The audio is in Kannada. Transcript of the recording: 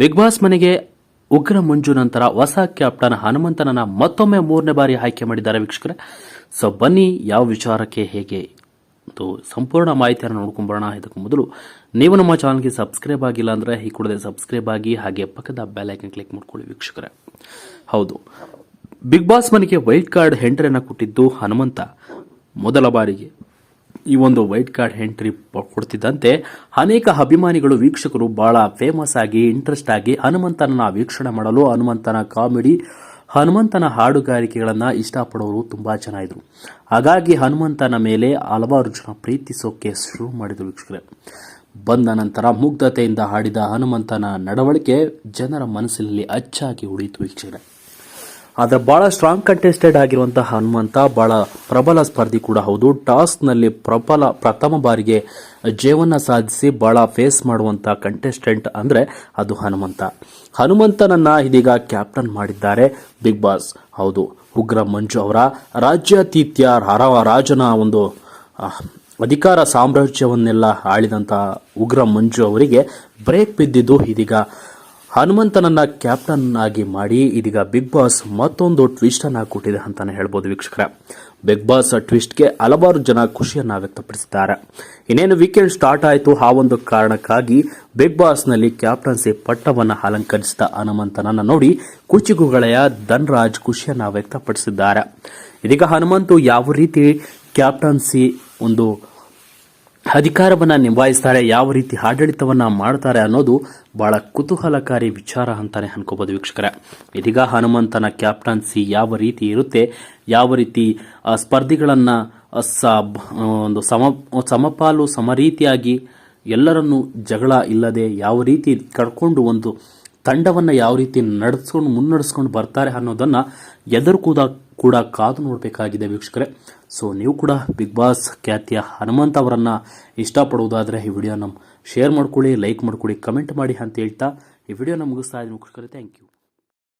ಬಿಗ್ ಬಾಸ್ ಮನೆಗೆ ಉಗ್ರ ಮಂಜು ನಂತರ ಹೊಸ ಕ್ಯಾಪ್ಟನ್ ಹನುಮಂತನನ್ನ ಮತ್ತೊಮ್ಮೆ ಮೂರನೇ ಬಾರಿ ಆಯ್ಕೆ ಮಾಡಿದ್ದಾರೆ ವೀಕ್ಷಕರೇ. ಸೊ ಬನ್ನಿ, ಯಾವ ವಿಚಾರಕ್ಕೆ ಹೇಗೆ ಒಂದು ಸಂಪೂರ್ಣ ಮಾಹಿತಿಯನ್ನು ನೋಡ್ಕೊಂಬರೋಣ ಇದಕ್ಕೆ ಮೊದಲು ನೀವು ನಮ್ಮ ಚಾನಲ್ಗೆ ಸಬ್ಸ್ಕ್ರೈಬ್ ಆಗಿಲ್ಲ ಅಂದರೆ ಈ ಕೂಡಲೇ ಸಬ್ಸ್ಕ್ರೈಬ್ ಆಗಿ ಹಾಗೆ ಪಕ್ಕದ ಬೆಲ್ ಐಕನ್ ಕ್ಲಿಕ್ ಮಾಡ್ಕೊಳ್ಳಿ ವೀಕ್ಷಕರೇ. ಹೌದು, ಬಿಗ್ ಬಾಸ್ ಮನೆಗೆ ವೈಲ್ಡ್ ಕಾರ್ಡ್ ಎಂಟ್ರಿಯನ್ನು ಕೊಟ್ಟಿದ್ದು ಹನುಮಂತ ಮೊದಲ ಬಾರಿಗೆ. ಈ ಒಂದು ವೈಟ್ ಕಾರ್ಡ್ ಎಂಟ್ರಿ ಕೊಡ್ತಿದ್ದಂತೆ ಅನೇಕ ಅಭಿಮಾನಿಗಳು, ವೀಕ್ಷಕರು ಬಹಳ ಫೇಮಸ್ ಆಗಿ ಇಂಟ್ರೆಸ್ಟ್ ಆಗಿ ಹನುಮಂತನ ವೀಕ್ಷಣೆ ಮಾಡಲು, ಹನುಮಂತನ ಕಾಮಿಡಿ, ಹನುಮಂತನ ಹಾಡುಗಾರಿಕೆಗಳನ್ನು ಇಷ್ಟಪಡೋರು ತುಂಬಾ ಜನ ಇದ್ರು. ಹಾಗಾಗಿ ಹನುಮಂತನ ಮೇಲೆ ಹಲವಾರು ಜನ ಪ್ರೀತಿಸೋಕೆ ಶುರು ಮಾಡಿದ್ರು ವೀಕ್ಷಕರೇ. ಬಂದ ನಂತರ ಮುಗ್ಧತೆಯಿಂದ ಹಾಡಿದ ಹನುಮಂತನ ನಡವಳಿಕೆ ಜನರ ಮನಸ್ಸಿನಲ್ಲಿ ಅಚ್ಚಾಗಿ ಉಳಿಯಿತು ವೀಕ್ಷಕರೇ. ಆದರೆ ಬಹಳ ಸ್ಟ್ರಾಂಗ್ ಕಂಟೆಸ್ಟೆಡ್ ಆಗಿರುವಂತಹ ಹನುಮಂತ ಬಹಳ ಪ್ರಬಲ ಸ್ಪರ್ಧಿ ಕೂಡ ಹೌದು. ಟಾಸ್ಕ್ನಲ್ಲಿ ಪ್ರಬಲ ಪ್ರಥಮ ಬಾರಿಗೆ ಜೀವನ ಸಾಧಿಸಿ ಬಹಳ ಫೇಸ್ ಮಾಡುವಂಥ ಕಂಟೆಸ್ಟೆಂಟ್ ಅಂದರೆ ಅದು ಹನುಮಂತ. ಹನುಮಂತನನ್ನು ಇದೀಗ ಕ್ಯಾಪ್ಟನ್ ಮಾಡಿದ್ದಾರೆ ಬಿಗ್ ಬಾಸ್ ಹೌದು, ಉಗ್ರ ಮಂಜು ಅವರ ರಾಜ್ಯಾತೀತ್ಯ ರಾಜನ ಒಂದು ಅಧಿಕಾರ ಸಾಮ್ರಾಜ್ಯವನ್ನೆಲ್ಲ ಆಳಿದಂಥ ಉಗ್ರ ಮಂಜು ಅವರಿಗೆ ಬ್ರೇಕ್ ಬಿದ್ದಿದ್ದು ಇದೀಗ ಹನುಮಂತನನ್ನ ಕ್ಯಾಪ್ಟನ್ ಆಗಿ ಮಾಡಿ ಇದೀಗ ಬಿಗ್ ಬಾಸ್ ಮತ್ತೊಂದು ಟ್ವಿಸ್ಟ್ ಅನ್ನ ಕೊಟ್ಟಿದೆ ಅಂತಾನೆ ಹೇಳ್ಬೋದು ವೀಕ್ಷಕರ. ಬಿಗ್ ಬಾಸ್ ಟ್ವಿಸ್ಟ್ಗೆ ಹಲವಾರು ಜನ ಖುಷಿಯನ್ನ ವ್ಯಕ್ತಪಡಿಸಿದ್ದಾರೆ. ಇನ್ನೇನು ವೀಕೆಂಡ್ ಸ್ಟಾರ್ಟ್ ಆಯಿತು, ಆ ಒಂದು ಕಾರಣಕ್ಕಾಗಿ ಬಿಗ್ ಬಾಸ್ನಲ್ಲಿ ಕ್ಯಾಪ್ಟನ್ಸಿ ಪಟ್ಟವನ್ನು ಅಲಂಕರಿಸಿದ ಹನುಮಂತನನ್ನ ನೋಡಿ ಕುಚಿಗುಗಳೆಯ ಧನ್ರಾಜ್ ಖುಷಿಯನ್ನ ವ್ಯಕ್ತಪಡಿಸಿದ್ದಾರೆ. ಇದೀಗ ಹನುಮಂತು ಯಾವ ರೀತಿ ಕ್ಯಾಪ್ಟನ್ಸಿ ಒಂದು ಅಧಿಕಾರವನ್ನ ನಿಭಾಯಿಸ್ತಾರೆ, ಯಾವ ರೀತಿ ಆಡಳಿತವನ್ನು ಮಾಡ್ತಾರೆ ಅನ್ನೋದು ಬಹಳ ಕುತೂಹಲಕಾರಿ ವಿಚಾರ ಅಂತಾನೆ ಅನ್ಕೋಬಹುದು ವೀಕ್ಷಕರ. ಇದೀಗ ಹನುಮಂತನ ಕ್ಯಾಪ್ಟನ್ಸಿ ಯಾವ ರೀತಿ ಇರುತ್ತೆ, ಯಾವ ರೀತಿ ಸ್ಪರ್ಧಿಗಳನ್ನು ಸ- ಒಂದು ಸಮ, ಸಮಪಾಲು, ಸಮರೀತಿಯಾಗಿ ಎಲ್ಲರನ್ನು ಜಗಳ ಇಲ್ಲದೆ ಯಾವ ರೀತಿ ಕಡ್ಕೊಂಡು ಒಂದು ತಂಡವನ್ನ ಯಾವ ರೀತಿ ನಡೆಸ್ಕೊಂಡು ಮುನ್ನಡೆಸ್ಕೊಂಡು ಬರ್ತಾರೆ ಅನ್ನೋದನ್ನು ಎದುರು ಕೂಡ ಕಾದು ನೋಡಬೇಕಾಗಿದೆ ವೀಕ್ಷಕರೇ. ಸೊ ನೀವು ಕೂಡ ಬಿಗ್ ಬಾಸ್ ಖ್ಯಾತಿಯ ಹನುಮಂತ ಅವರನ್ನು ಇಷ್ಟಪಡುವುದಾದರೆ ಈ ವಿಡಿಯೋನ ಶೇರ್ ಮಾಡ್ಕೊಳ್ಳಿ ಲೈಕ್ ಮಾಡ್ಕೊಳ್ಳಿ ಕಮೆಂಟ್ ಮಾಡಿ ಅಂತ ಹೇಳ್ತಾ ಈ ವಿಡಿಯೋನ ಮುಗಿಸ್ತಾ ಇದ್ದೀನಿ ವೀಕ್ಷಕರೇ. Thank you